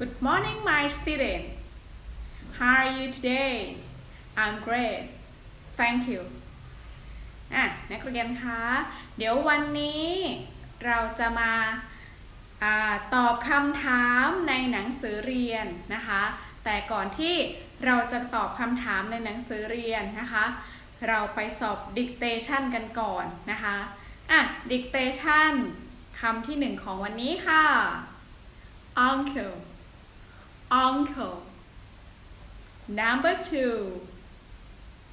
Good morning, my student. How are you today? I'm great. Thank you. อะนักเรียนคะ เดี๋ยววันนี้เราจะมาอตอบคำถามในหนังสือเรียนนะคะ แต่ก่อนที่เราจะตอบคำถามในหนังสือเรียนนะคะ เราไปสอบ dictation กันก่อนนะคะอะ dictation คำที่หนึ่งของวันนี้ค่ะ uncle uncle. Number two.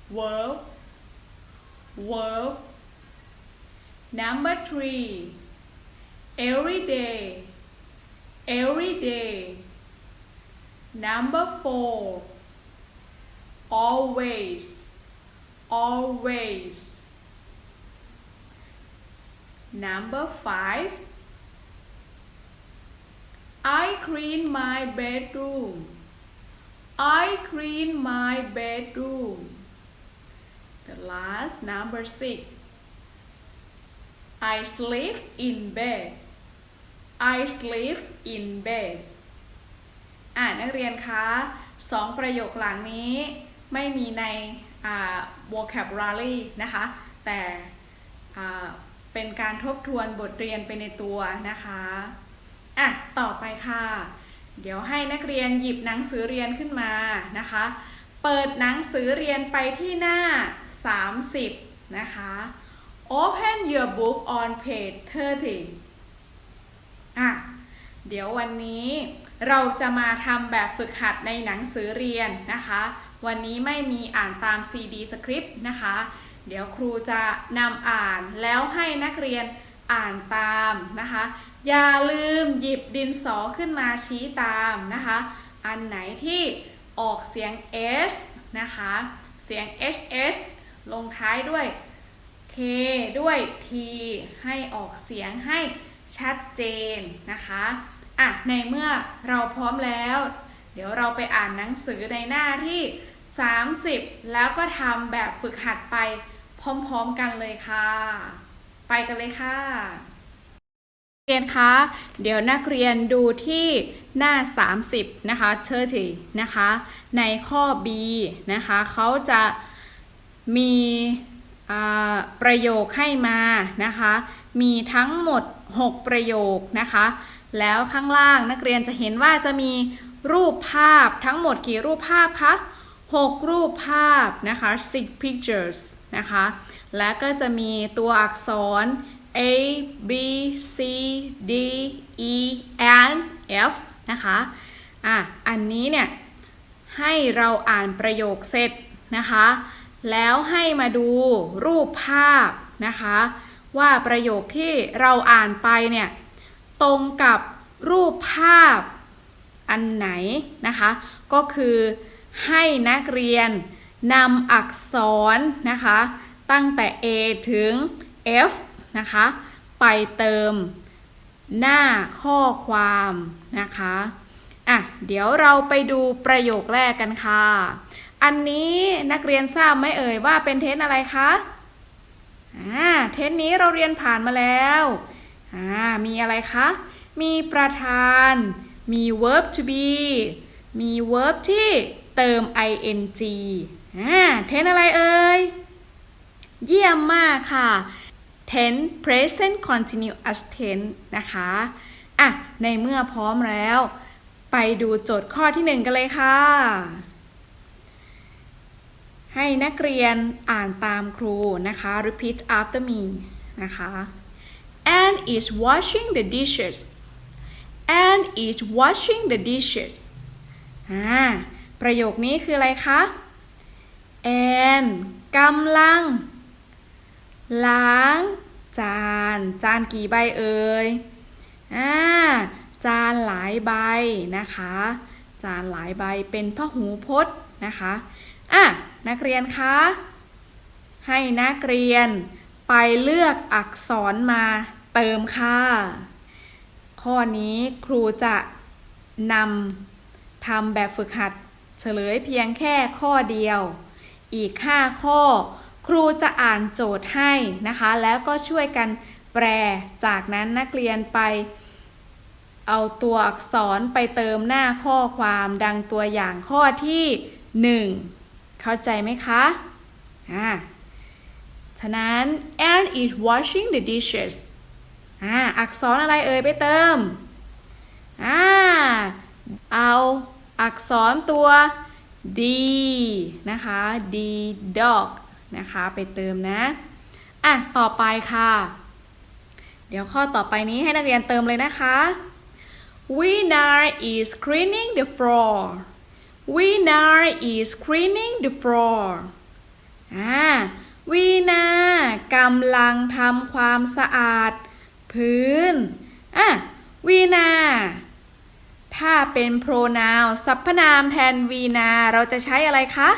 Verb verb number three. Every day. Every day. Number four. Always. Always. Number five I clean my bedroom. I clean my bedroom. The last number six. I sleep in bed. I sleep in bed. อ่านักเรียนคะสองประโยคหลังนี้ไม่มีในอ่า vocabulary นะคะ แต่อ่าเป็นการทบทวนบทเรียนไปในตัวนะคะ อะต่อไปค่ะ เดี๋ยวให้นักเรียนหยิบหนังสือเรียนขึ้นมานะคะ เปิดหนังสือเรียนไปที่หน้า 30 นะคะ Open your book on page 30อะเดี๋ยววันนี้เราจะมาทำแบบฝึกหัดในหนังสือเรียนนะคะ วันนี้ไม่มีอ่านตาม CD สคริปต์นะคะ เดี๋ยวครูจะนำอ่านแล้วให้นักเรียนอ่านตามนะคะ อย่าลืมหยิบดินสอขึ้นมาชี้ตามนะคะ อันไหนที่ออกเสียง s นะคะ เสียง ss ลงท้ายด้วย k ด้วย t ให้ออกเสียงให้ชัดเจนนะคะ อะ ในเมื่อเราพร้อมแล้ว เดี๋ยวเราไปอ่านหนังสือในหน้าที่ 30 แล้วก็ทำแบบฝึกหัดไปพร้อมๆกันเลยค่ะ ไปกันเลยค่ะ เรียนคะ เดี๋ยวนักเรียนดูที่หน้า 30 นะคะ30นะคะ ในข้อ B นะคะ เขาจะมีประโยคให้มานะคะ มีทั้งหมด 6 ประโยคนะคะ แล้วข้างล่างนักเรียนจะเห็นว่าจะมีรูปภาพทั้งหมดกี่รูปภาพคะ 6 รูปภาพนะคะ six pictures นะคะ แล้วก็จะมีตัวอักษร A B C D E and F นะคะอะอันนี้เนี่ยให้เราอ่านประโยคเสร็จนะคะ แล้วให้มาดูรูปภาพนะคะ ว่าประโยคที่เราอ่านไปเนี่ยตรงกับรูปภาพอันไหนนะคะ ก็คือให้นักเรียนนำอักษรนะคะ ตั้งแต่ A ถึง F นะคะ ไปเติมหน้าข้อความนะคะอะเดี๋ยวเราไปดูประโยคแรกกันค่ะ อันนี้นักเรียนทราบไหมเอ่ยว่าเป็นเทนอะไรคะอ่าเทนนี้เราเรียนผ่านมาแล้วอ่ามีอะไรคะ มีประธาน มี verb to be มี verb ที่เติม ing อ่าเทนอะไรเอ่ยเยี่ยมมากค่ะ tense present continuous tense นะคะอะในเมื่อพร้อมแล้ว ไปดูโจทย์ข้อที่หนึ่งกันเลยค่ะ ให้นักเรียนอ่านตามครูนะคะ repeat after me นะคะ Anne is washing the dishes Anne is washing the dishes อ่าประโยคนี้คืออะไรคะแอนกำลัง ล้างจาน จานกี่ใบเอ่ยอ่าจานหลายใบนะคะ จานหลายใบเป็นพหูพจน์นะคะอะนักเรียนคะ ให้นักเรียนไปเลือกอักษรมาเติมค่ะ ข้อนี้ครูจะนำทำแบบฝึกหัดเฉลยเพียงแค่ข้อเดียว อีก 5 ข้อ ครูจะอ่านโจทย์ให้นะคะ แล้วก็ช่วยกันแปลจากนั้นนักเรียนไป เอาตัวอักษรไปเติมหน้าข้อความดังตัวอย่างข้อที่หนึ่งเข้าใจไหมคะอ่าฉะนั้น Anne is washing the dishes อ่าอักษรอะไรเอ่ยไปเติมอ่าเอาอักษรตัว D นะคะ D dog นะคะ ไปเติมนะอะต่อไปค่ะ เดี๋ยวข้อต่อไปนี้ให้นักเรียนเติมเลยนะคะ Winner is cleaning the floor Winner is cleaning the floor อ่าวีนากำลังทำความสะอาด พื้นอะวีนา ถ้าเป็น pronoun สรรพนามแทนวีนา เราจะใช้อะไรคะ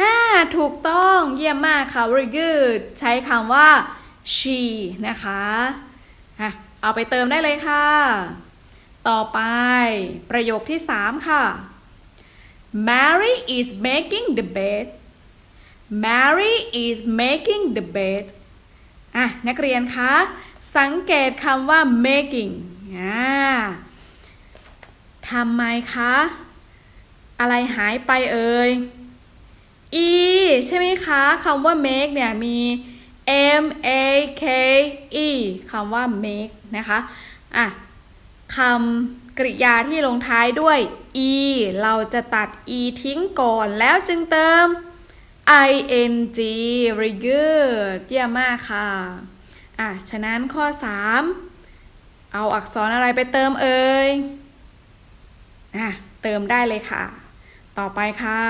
อ่าถูกต้องเยี่ยมมากค่ะ very good ใช้คำว่า she นะคะอะเอาไปเติมได้เลยค่ะ ต่อไปประโยคที่ 3 ค่ะ Mary is making the bed Mary is making the bed อะนักเรียนคะสังเกตคำว่า making อ่าทำไมคะ อะไรหายไปเอ่ย e ใช่ไหมคะคำว่า make เนี่ยมี m a k e คำว่า make นะคะอะคำกริยาที่ลงท้ายด้วย e เราจะตัด e ทิ้งก่อนแล้วจึงเติม ing very good เยี่ยมมากค่ะอะ ฉะนั้นข้อ 3 เอาอักษรอะไรไปเติมเอ่ยอะ เติมได้เลยค่ะ ต่อไปค่ะ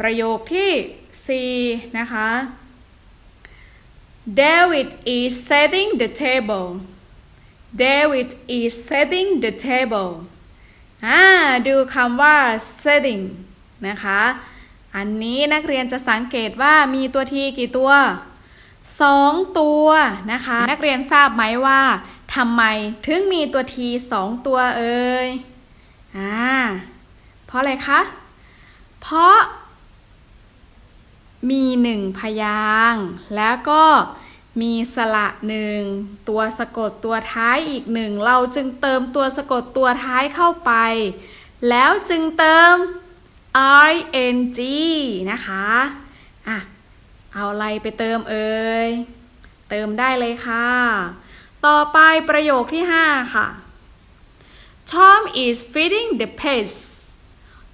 ประโยคที่ 4 นะคะ David is setting the table David is setting the table อ่าดูคำว่า setting นะคะ อันนี้นักเรียนจะสังเกตว่ามีตัวทีกี่ตัวสองตัวนะคะ นักเรียนทราบไหมว่าทำไมถึงมีตัวทีสองตัวเอ่ยอ่าเพราะอะไรคะ เพราะ มีหนึ่งพยางค์แล้วก็มีสระหนึ่งตัวสะกดตัวท้ายอีกหนึ่งเราจึงเติมตัวสะกดตัวท้ายเข้าไป แล้วจึงเติม ing นะคะอะเอาอะไรไปเติมเอ่ยเติมได้เลยค่ะ ต่อไปประโยคที่ 5 ค่ะ Tom is feeding the pets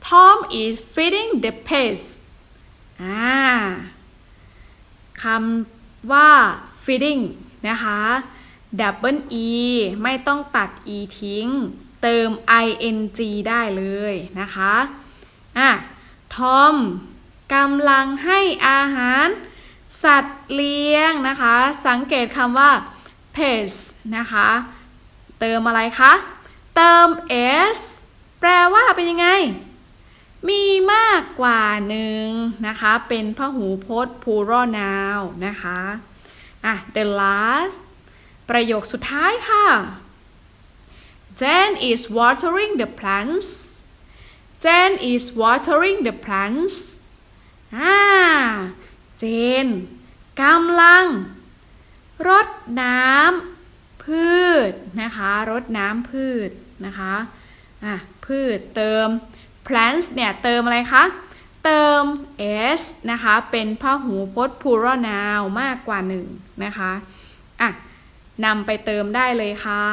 Tom is feeding the pets อ่าคำว่า feeding นะคะ double e ไม่ต้องตัด e ทิ้ง เติม ing ได้เลยนะคะอะทอมกำลังให้อาหาร สัตว์เลี้ยงนะคะ สังเกตคำว่า pets นะคะ เติมอะไรคะ เติม s แปลว่าเป็นยังไง มีมากกว่าหนึ่งนะคะ เป็นพหูพจน์ plural noun นะคะอะ the last ประโยคสุดท้ายค่ะ Jen is watering the plants Jen is watering the plants อ่าเจนกำลัง รดน้ำพืชนะคะ รดน้ำพืชนะคะอะพืชเติม plants เนี่ยเติมอะไรคะเติม s นะคะเป็นพหูพจน์ plural noun มากกว่าหนึ่งนะคะอะนำไปเติมได้เลยค่ะ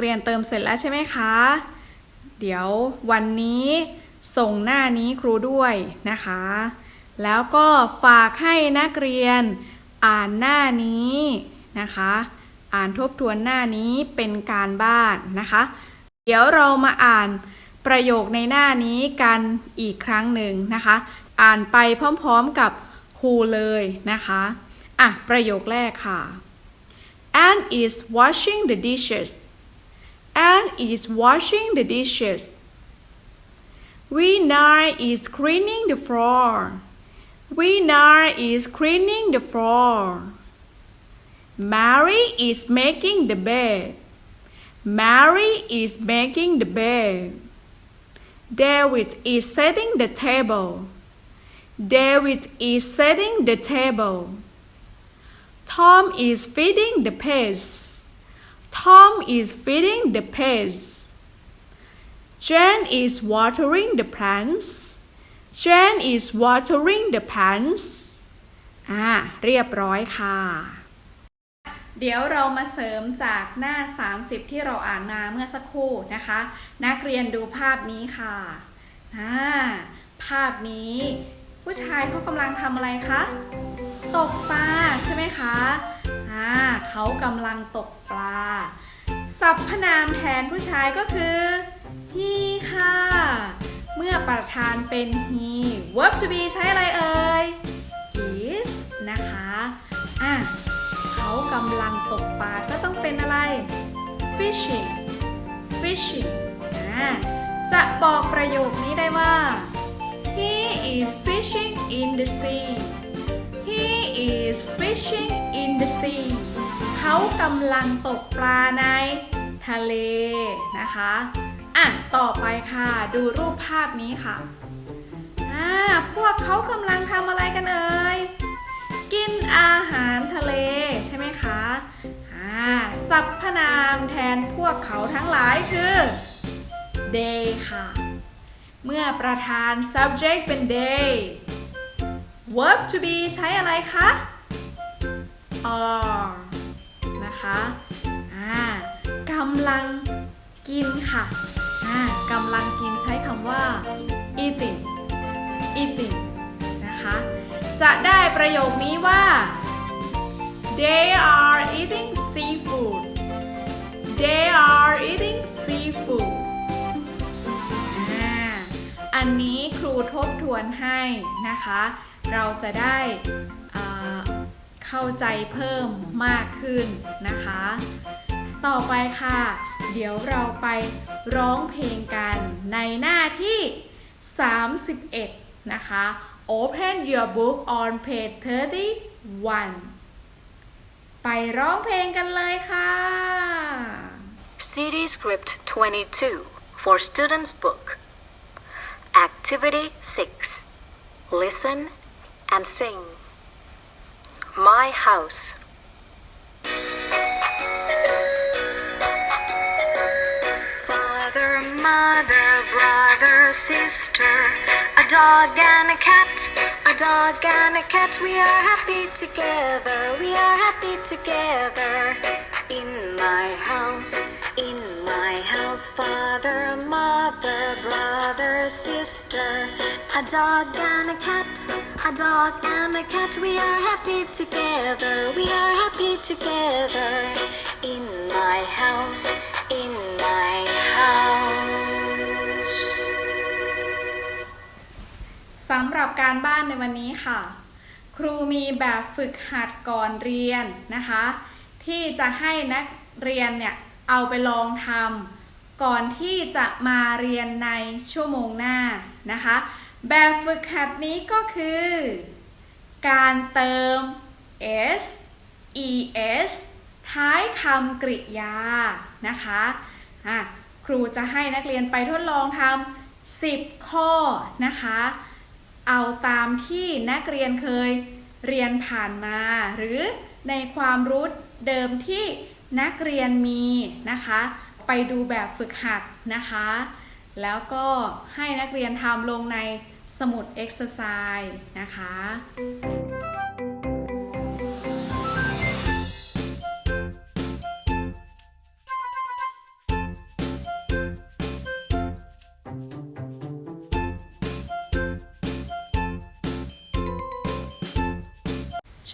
เรียนเติมเสร็จแล้วใช่ไหมคะ เดี๋ยววันนี้ส่งหน้านี้ครูด้วยนะคะ แล้วก็ฝากให้นักเรียนอ่านหน้านี้นะคะ อ่านทบทวนหน้านี้เป็นการบ้านนะคะ เดี๋ยวเรามาอ่าน ประโยคในหน้านี้กันอีกครั้งหนึ่งนะคะ อ่านไปพร้อมๆกับครูเลยนะคะอะประโยคแรกค่ะ Anne is washing the dishes Anne is washing the dishes Winner is cleaning the floor Winner is cleaning the floor Mary is making the bed Mary is making the bed David is setting the table David is setting the table Tom is feeding the pets Tom is feeding the pets Jane is watering the plants Jane is watering the plants อ่า เรียบร้อยค่ะ เดี๋ยวเรามาเสริมจากหน้า 30 ที่เราอ่านมาเมื่อสักครู่นะคะ นักเรียนดูภาพนี้ค่ะอ่าภาพนี้ ผู้ชายเขากำลังทำอะไรคะ ตกปลาใช่ไหมคะอ่าเขากำลังตกปลาสรรพนามแทนผู้ชายก็คือ he ค่ะ เมื่อประธานเป็น he verb to be ใช้อะไรเอ่ย is นะคะ อะเขา กำลังตกปลาก็ต้องเป็นอะไร fishing fishing จะบอกประโยคนี้ได้ว่า he is fishing in the sea he is fishing in the sea เขากำลังตกปลาในทะเลนะคะ อะ ต่อไปค่ะ ดูรูปภาพนี้ค่ะ อ่า พวกเขากำลังทำอะไรกันเอ่ย กินอาหารทะเลใช่ไหมคะอ่าสรรพนามแทนพวกเขาทั้งหลายคือ they ค่ะ เมื่อประธาน subject เป็น they verb to be ใช้อะไรคะ are นะคะอ่ากำลังกินค่ะอ่ากำลังกินใช้คำว่า eating eating นะคะ จะได้ประโยคนี้ว่า they are eating seafood they are eating seafood อันนี้ครูทบทวนให้นะคะ เราจะได้เข้าใจเพิ่มมากขึ้นนะคะ ต่อไปค่ะ เดี๋ยวเราไปร้องเพลงกันในหน้าที่ 31 นะคะ Open your book on page 31 ไปร้องเพลงกันเลยค่ะ CD Script 22 for Students Book. Activity 6. Listen and sing. My house. Father, mother, brother, sister, a dog and a cat, a dog and a cat. We are happy together, we are happy together. In my house, in my house, father, mother, brother, sister, a dog and a cat, a dog and a cat. We are happy together, we are happy together. In my house, in my house. สำหรับการบ้านในวันนี้ค่ะ ครูมีแบบฝึกหัดก่อนเรียนนะคะ ที่จะให้นักเรียนเนี่ยเอาไปลองทำก่อนที่จะมาเรียนในชั่วโมงหน้านะคะ แบบฝึกหัดนี้ก็คือ การเติม s es ท้ายคำกริยานะคะะครูจะให้นักเรียนไปทดลองทำ10 ข้อนะคะ เอาตามที่นักเรียนเคยเรียนผ่านมา หรือในความรู้เดิมที่นักเรียนมีนะคะ ไปดูแบบฝึกหัดนะคะ แล้วก็ให้นักเรียนทำลงในสมุด exercise นะคะ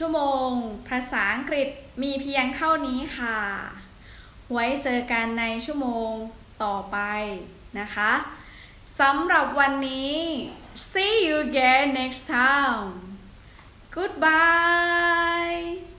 ชั่วโมง ภาษาอังกฤษมีเพียงเท่านี้ค่ะ ไว้เจอกันในชั่วโมงต่อไปนะคะสำหรับวันนี้ see you again next time goodbye